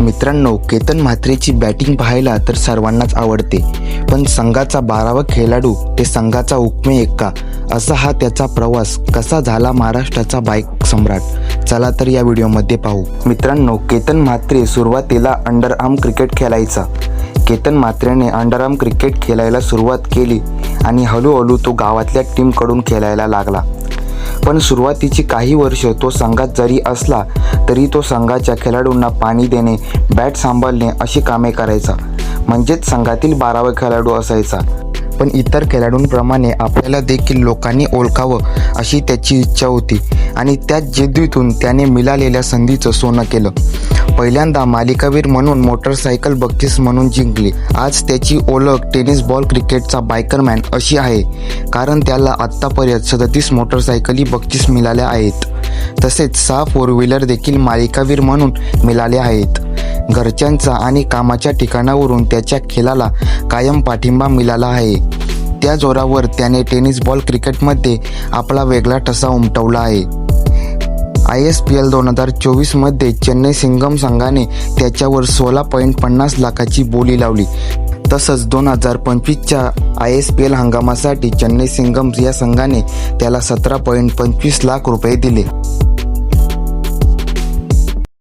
मित्रांनो केतन म्हात्रेची बॅटिंग पाहायला तर सर्वांनाच आवडते. पण संघाचा बारावा खेळाडू ते संघाचा उकमे एक्का असा हा त्याचा प्रवास कसा झाला महाराष्ट्राचा बाईक सम्राट? चला तर या व्हिडिओमध्ये पाहू. मित्रांनो केतन म्हात्रे सुरुवातीला अंडरआर्म क्रिकेट खेळायचा. केतन म्हात्रेने अंडरआर्म क्रिकेट खेळायला सुरुवात केली आणि हळूहळू तो गावातल्या टीमकडून खेळायला लागला. पण सुरुवातीची काही वर्ष तो संघात जरी असला तरी तो संघाच्या खेळाडूंना पाणी देणे बॅट सांभाळणे अशी कामे करायचा. म्हणजेच संघातील बारावा खेळाडू असायचा. पण इतर खेळाडूंप्रमाणे आपल्याला देखील लोकांनी ओळखावं अशी त्याची इच्छा होती आणि त्या जिद्दीतून त्याने मिळालेल्या संधीचं सोनं केलं. पहिल्यांदा मालिकावीर म्हणून मोटरसायकल बक्षीस म्हणून जिंकली. आज त्याची ओळख टेनिस बॉल क्रिकेटचा बायकरमॅन अशी आहे. कारण त्याला आत्तापर्यंत सदतीस मोटरसायकली बक्षीस मिळाल्या आहेत. तसेच सहा फोर व्हीलर देखील मालिकावीर म्हणून मिळाले आहेत. घरच्यांचा आणि कामाच्या ठिकाणावरून त्याच्या खेळाला कायम पाठिंबा मिळाला आहे. त्या जोरावर त्याने टेनिस बॉल क्रिकेटमध्ये आपला वेगळा ठसा उमटवला आहे. आय एस पी एल दोन हजार चोवीसमध्ये चेन्नई सिंगम संघाने त्याच्यावर सोळा पॉईंट पन्नास लाखाची बोली लावली. तसंच दोन हजार पंचवीसच्या आय एस पी एल हंगामासाठी चेन्नई सिंगम्स या संघाने त्याला सतरा पॉईंट पंचवीस लाख रुपये दिले.